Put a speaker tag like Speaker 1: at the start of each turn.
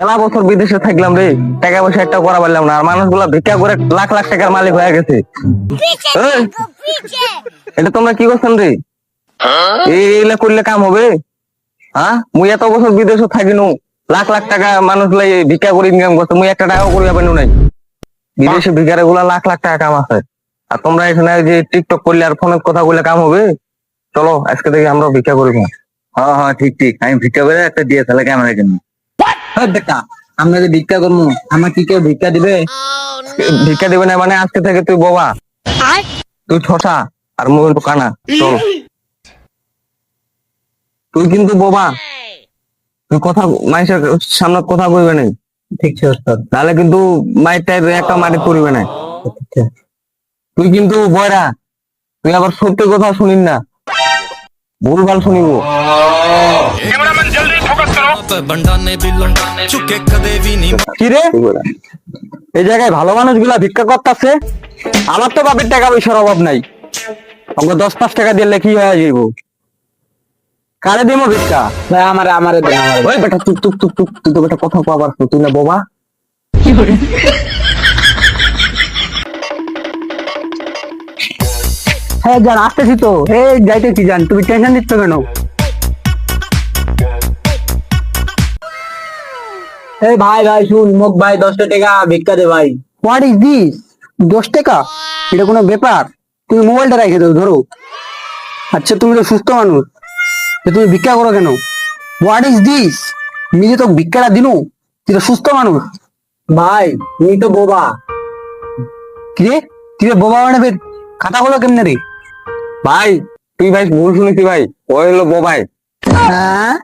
Speaker 1: মেলা বছর বিদেশে থাকলাম রে টাকা পয়সা একটা করা পারলাম না আর মানুষগুলা ভিক্ষা করে লাখ লাখ টাকার মালিক হয়ে গেছে। এটা তোমরা কি করছেন রে? এইগুলা করলে কাম হবে? হ্যাঁ? মুই এত বছর বিদেশে থাকিনু লাখ লাখ টাকা মানুষ লাই ভিক্ষা করে ইনকাম করছে মুই একটা টাকাও করিয়া পাইনু নাই। বিদেশে ভিকারে গুলা লাখ লাখ টাকা কাম আছে। আর তোমরা এখানে যে টিকটক করলে আর ফোনের কথা বললে কাম হবে? চলো আজকে থেকে আমরা ভিক্ষা করি হ্যাঁ হ্যাঁ ঠিক ঠিক। আমি ভিক্ষা করে একটা দিয়ে তাহলে ক্যামেরা কিনবো
Speaker 2: বেটা আমরা যে ভিক্ষা করব আমার কি কেউ ভিক্ষা দিবে?
Speaker 1: ভিক্ষা দিবে না মানে আজকে থেকে তুই বাবা। তুই ঠোঁটা আর মুই হইল কানা চল। তুই কিন্তু বোবা। তুই কথা মাইসের সামনে কথা কইবে না।
Speaker 2: ঠিক আছে ওস্তাদ
Speaker 1: তাহলে কিন্তু মায়ের টাইপ একটা মাটি করিবে না। তুই কিন্তু বয়রা তুই আবার সত্যি কথা শুনিস না। ভুলভাল শুনিব। ভিক্ষা করতেছে আমার তো বাপের টাকা পয়সার অভাব নাই। দশ পাঁচ টাকা দিলে কি হয়ে যাইব কারে ভিক্ষা? কথা পাবার তুই না বোবা?
Speaker 2: হ্যাঁ যান আসতেছি তো। এই যাইতেছি যান তুমি টেনশন দিচ্ছ কেন? এই ভাই ভাই শুন মুখ ভাই দশটা টাকা ভিক্ষা দে ভাই। হোয়াট ইজ দিস দশ টাকা? এটা কোনো ব্যাপার? তুমি মোবাইলটা রেখে দাও ধরো। আচ্ছা তুমি তো সুস্থ মানুষ। তুমি ভিক্ষা করো কেন? হোয়াট ইজ দিস নিজে তো ভিক্ষাটা দিনু তুই তো সুস্থ মানুষ। ভাই তুমি তো বোবা। কি রে? তুই বোবা মানে খাতা হলো কেমনে রে?
Speaker 1: ভাই তুই ভাই ভুল শুনেছি ভাই। ওই হলো বোবাই।
Speaker 2: হ্যাঁ?